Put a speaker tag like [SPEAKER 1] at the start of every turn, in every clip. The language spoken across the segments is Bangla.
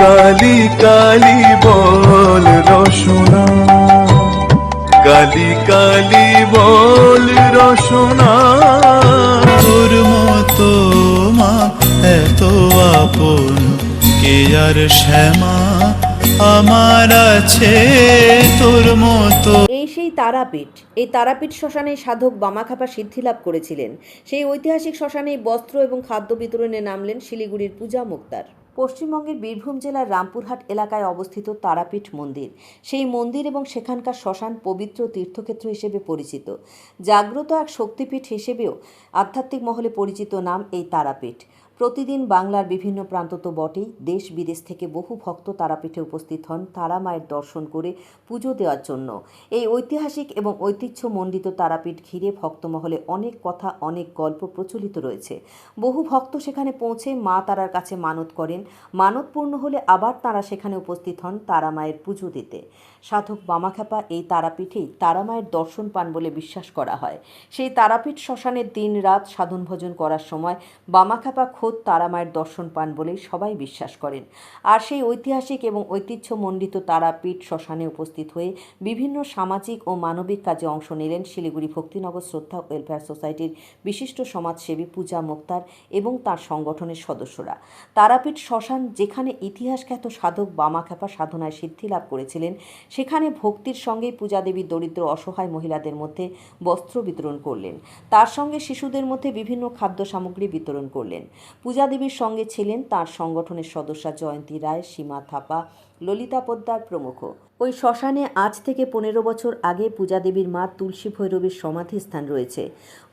[SPEAKER 1] কালি কালি বল রসনা। কালি কালি বল রসনা।
[SPEAKER 2] তোর মতো মা এত আপন কে আর শ্যামা আমার আছে? তোর মতো
[SPEAKER 3] এই সেই তারাপীঠ। এই তারাপীঠ শ্মশানে সাধক বামাখাপা সিদ্ধি লাভ করেছিলেন। সেই ঐতিহাসিক শ্মশানে বস্ত্র এবং খাদ্য বিতরণে নামলেন শিলিগুড়ির পূজা মুক্তার। পশ্চিমবঙ্গের বীরভূম জেলার রামপুরহাট এলাকায় অবস্থিত তারাপীঠ মন্দির। সেই মন্দির এবং সেখানকার শ্মশান পবিত্র তীর্থক্ষেত্র হিসেবে পরিচিত। জাগ্রত এক শক্তিপীঠ হিসেবেও আধ্যাত্মিক মহলে পরিচিত নাম এই তারাপীঠ। প্রতিদিন বাংলার বিভিন্ন প্রান্ত তো বটেই। দেশ বিদেশ থেকে বহু ভক্ত তারাপীঠে উপস্থিত হন তারা মায়ের দর্শন করে পুজো দেওয়ার জন্য। এই ঐতিহাসিক এবং ঐতিহ্যমণ্ডিত তারাপীঠ ঘিরে ভক্তমহলে অনেক কথা, অনেক গল্প প্রচলিত রয়েছে। বহু ভক্ত সেখানে পৌঁছে মা তারার কাছে মানত করেন। মানত পূর্ণ হলে আবার তারা সেখানে উপস্থিত হন তারা মায়ের পুজো দিতে। সাধক বামাখ্যাপা এই তারাপীঠেই তারা মায়ের দর্শন পান বলে বিশ্বাস করা হয়। সেই তারাপীঠ শ্মশানের দিন রাত সাধন ভজন করার সময় বামাখ্যাপা খোদ তারা মায়ের দর্শন পান বলেই সবাই বিশ্বাস করেন। আর সেই ঐতিহাসিক এবং ঐতিহ্যমণ্ডিত তারাপীঠ শ্মশানে উপস্থিত হয়ে বিভিন্ন সামাজিক ও মানবিক কাজে অংশ নিলেন শিলিগুড়ি ভক্তিনগর শ্রদ্ধা ওয়েলফেয়ার সোসাইটির বিশিষ্ট সমাজসেবী পূজা মুক্তার এবং তার সংগঠনের সদস্যরা। তারাপীঠ শ্মশান যেখানে ইতিহাসখ্যাত সাধক বামাখ্যাপা সাধনায় সিদ্ধি লাভ করেছিলেন সেখানে ভক্তির সঙ্গেই পূজা দেবী দরিদ্র অসহায় মহিলাদের মধ্যে বস্ত্র বিতরণ করলেন। তার সঙ্গে শিশুদের মধ্যে বিভিন্ন খাদ্য সামগ্রী বিতরণ করলেন। পূজা দেবীর সঙ্গে ছিলেন তার সংগঠনের সদস্যা জয়ন্তী রায়, সীমা থাপা, ললিতা পোদ্দার প্রমুখ। ওই শ্মশানে আজ থেকে পনেরো বছর আগে পূজা দেবীর মা তুলসী ভৈরবীর সমাধিস্থান রয়েছে।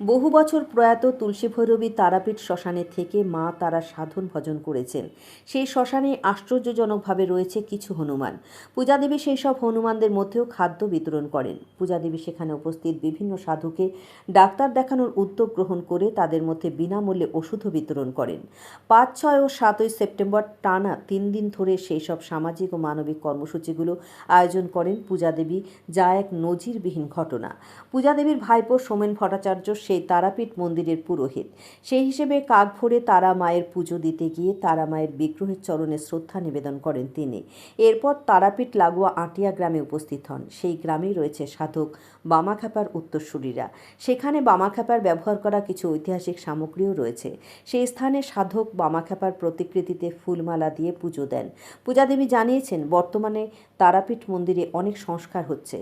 [SPEAKER 3] বহু বছর প্রয়াত তুলসী ভৈরবী তারাপীঠ শ্মশানে থেকে মা তারা সাধন ভজন করেছেন। সেই শ্মশানে আশ্চর্যজনকভাবে রয়েছে কিছু হনুমান। পূজা দেবী সেই সব হনুমানদের মধ্যেও খাদ্য বিতরণ করেন। পূজা দেবী সেখানে উপস্থিত বিভিন্ন সাধুকে ডাক্তার দেখানোর উদ্যোগ গ্রহণ করে তাদের মধ্যে বিনামূল্যে ওষুধও বিতরণ করেন। পাঁচ, ছয় ও সাতই সেপ্টেম্বর টানা তিন দিন ধরে সেই সব সামাজিক ও মানবিক কর্মসূচিগুলো আয়োজন করেন পূজা দেবী, যা এক নজিরবিহীন ঘটনা। পূজা দেবীর ভাইপো সোমেন ভট্টাচার্য সেই তারাপীঠ মন্দিরের পুরোহিত। সেই হিসেবে কাক ভরে তারা মায়ের পুজো দিতে গিয়ে তারা মায়ের বিগ্রহের চরণে শ্রদ্ধা নিবেদন করেন তিনি। এরপর তারাপীঠ লাগোয়া আটিয়া গ্রামে উপস্থিত হন। সেই গ্রামেই রয়েছে সাধক বামাখ্যাপার উত্তরসূরিরা। সেখানে বামাখ্যাপার ব্যবহার করা কিছু ঐতিহাসিক সামগ্রীও রয়েছে। সেই স্থানে সাধক বামাখ্যাপার প্রতিকৃতিতে ফুলমালা দিয়ে পুজো দেন। পূজা দেবী জানিয়েছেন, বর্তমানে তারাপীঠ মন্দিরে অনেক সংস্কার হচ্ছে।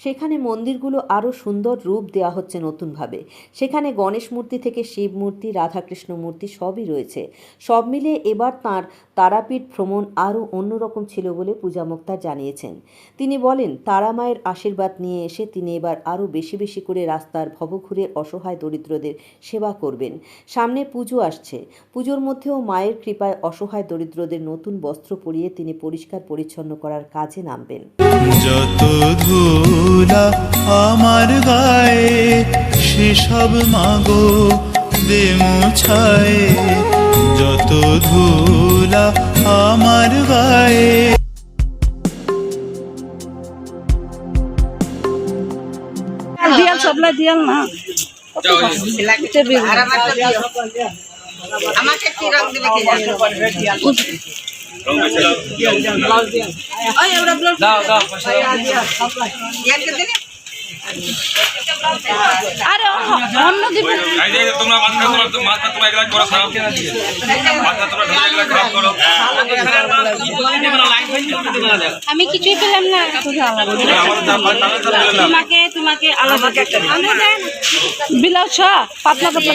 [SPEAKER 3] সেখানে মন্দিরগুলো আরও সুন্দর রূপ দেওয়া হচ্ছে নতুনভাবে। সেখানে গণেশ মূর্তি থেকে শিব মূর্তি, রাধাকৃষ্ণ মূর্তি সবই রয়েছে। সব মিলিয়ে এবার তার তারাপীঠ ভ্রমণ আরও অন্যরকম ছিল বলে পূজা মুক্তার জানিয়েছেন। তিনি বলেন, তারা মায়ের আশীর্বাদ নিয়ে এসে তিনি এবার আরও বেশি বেশি করে রাস্তার ভবঘুরে অসহায় দরিদ্রদের সেবা করবেন। সামনে পুজো আসছে। পুজোর মধ্যেও মায়ের কৃপায় অসহায় দরিদ্রদের নতুন বস্ত্র পরিয়ে তিনি পরিষ্কার পরিচ্ছন্ন করার কাজে নামবেন।
[SPEAKER 2] যত ধুলা আমার গায়ে সেসব মাগো দে মোছায় যত ধুলা আমার গায়ে।
[SPEAKER 4] দিয়াল সবলা দিয়াল না।
[SPEAKER 5] আমাকে কি রং দিলে কে জানে? ব্লাউজ
[SPEAKER 4] আমি কিছুই পেলাম না। তোমাকে তোমাকে আলাদা বিলাও ছ পাতলা পাতলা।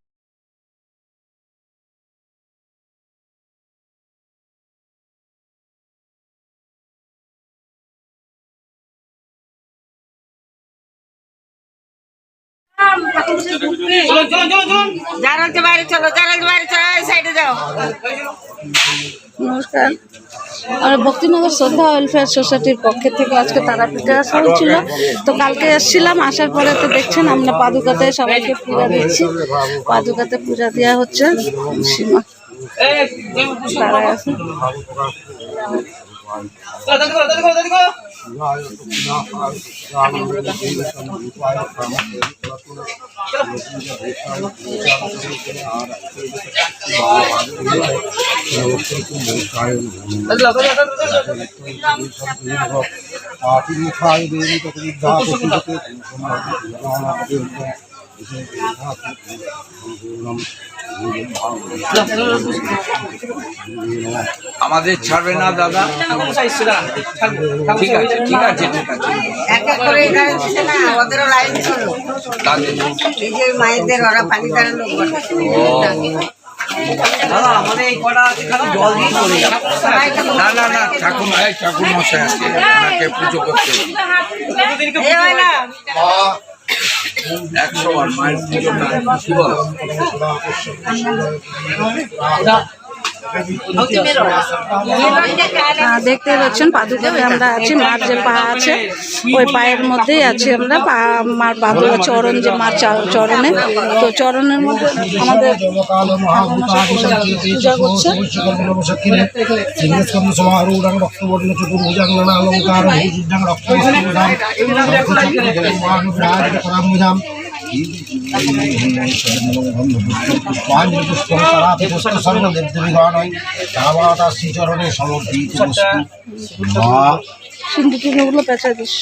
[SPEAKER 5] যারা বাইরে চলো যারা বাইরে চলো এই সাইডে যাও
[SPEAKER 4] নমস্কার। আর ভক্তিনগর শ্রদ্ধা ওয়েলফেয়ার সোসাইটির পক্ষ থেকে আজকে তারাপীঠে আসা হয়েছিল। তো কালকে এসেছিলাম আসার পরে তো দেখছেন আমরা পাদুকাতে সবাইকে পূজা দিচ্ছি। পাদুকাতে পূজা দেওয়া হচ্ছে। সীমা। তারা আছে
[SPEAKER 6] পাতিখায় দেবী ততবিদ্যা প্রসূজতে
[SPEAKER 7] আমাদের ছাড়বে না দাদা। ঠিক আছে ঠিক আছে ঠিক আছে।
[SPEAKER 5] এক করে না ওদেরও লাইন ছিল। এই যে মায়েদের ওরা পানি তারা লোক
[SPEAKER 7] না না না ঠাকুর মশাই আছে ওনাকে পুজো করতে। একশো মায়ের পুজো
[SPEAKER 4] দেখতে পাচ্ছেন পাদুকাতে আমরা আছি মার যে পা আছে ওই পায়ের মধ্যেই আছি আমরা পা মার পাদুকা চরণ যে মার চরণে তো চরণের মধ্যে আমাদের পূজা করছে।
[SPEAKER 6] সমারূঢ়ং রক্তবর্ণ চতুর্ভুজাং নানালঙ্কার ভূযুদ্ধং রক্তবর্ণাম সর্বদেবদেবীগণ রামাতা শ্রীচরণে সমর্পিত মা
[SPEAKER 4] সিন্ধু পেঁচা দিস।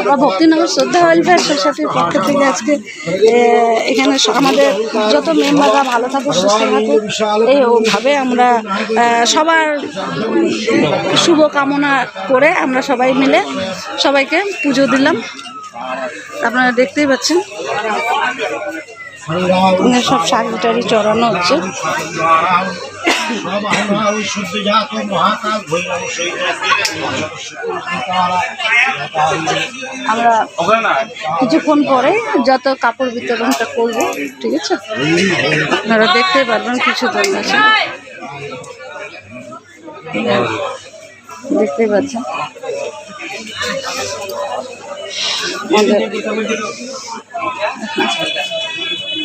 [SPEAKER 4] আমরা ভক্তিনগর শ্রদ্ধা সোসাইটির পক্ষ থেকে আজকে এখানে আমাদের যত মেম্বাররা ভালো থাকে, সুস্থ থাকে, এই ওভাবে আমরা সবার শুভ কামনা করে আমরা সবাই মিলে সবাইকে পুজো দিলাম। আপনারা দেখতেই পাচ্ছেন। সব শাড়ি চড়ানো হচ্ছে। আমরা কিছুক্ষণ পরে যত কাপড় বিতরণটা করব, ঠিক আছে? আপনারা দেখতেই পারবেন কিছু আছে। দেখতেই পাচ্ছেন।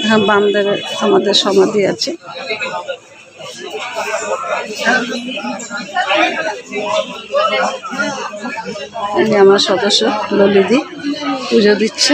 [SPEAKER 4] হ্যাঁ বামদেবে আমাদের সমাধি আছে। আমার সদস্য ললিদি পুজো দিচ্ছে।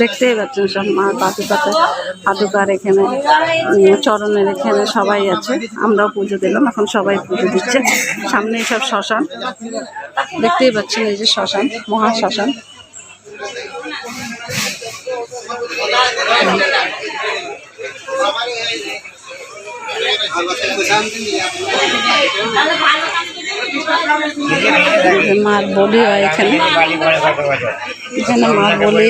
[SPEAKER 4] দেখতেই পাচ্ছেন সব মা পাতুকাতে পাতুকার এখানে চরণের এখানে সবাই আছে। আমরাও পুজো দিলাম, এখন সবাই পুজো দিচ্ছে। সামনেই সব শ্মশান। দেখতেই পাচ্ছেন এই যে শ্মশান, মহা শ্মশান। যে মার বলি হয় এখানে। এখানে মার বলি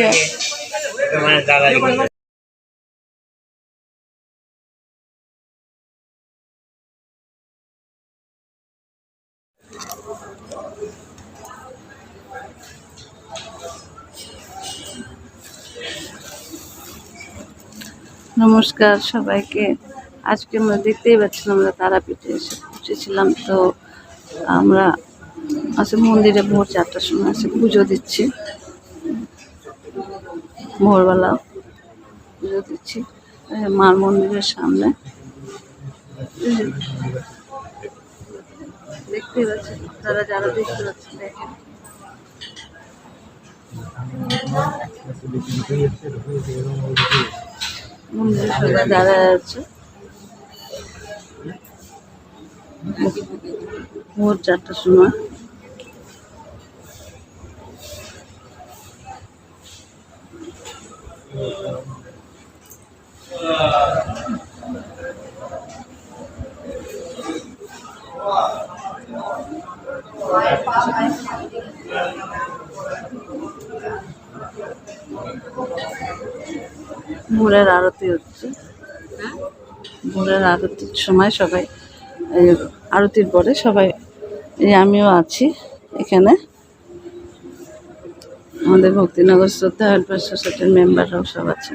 [SPEAKER 4] নমস্কার সবাইকে। আজকে আমরা দেখতেই পাচ্ছিলাম আমরা তারাপীঠে এসে পৌঁছেছিলাম। তো আমরা আছে মন্দিরে ভোর চারটার সময় আছে পুজো দিচ্ছি। ভোরবেলা পুজো দিচ্ছি। মার মন্দিরের সামনে। যে পাচ্ছেন তারা যারা দেখতে পাচ্ছেন, দেখেন। দাঁড়ায় আছে। ভোর চারটার সময়। ভোরের আরতি হচ্ছে। ভোরের আরতির সময় সবাই আরতির পরে সবাই এই আমিও আছি এখানে। আমাদের ভক্তিনগর শ্রদ্ধা হেল্পার সোসাইটির মেম্বাররাও সব আছে।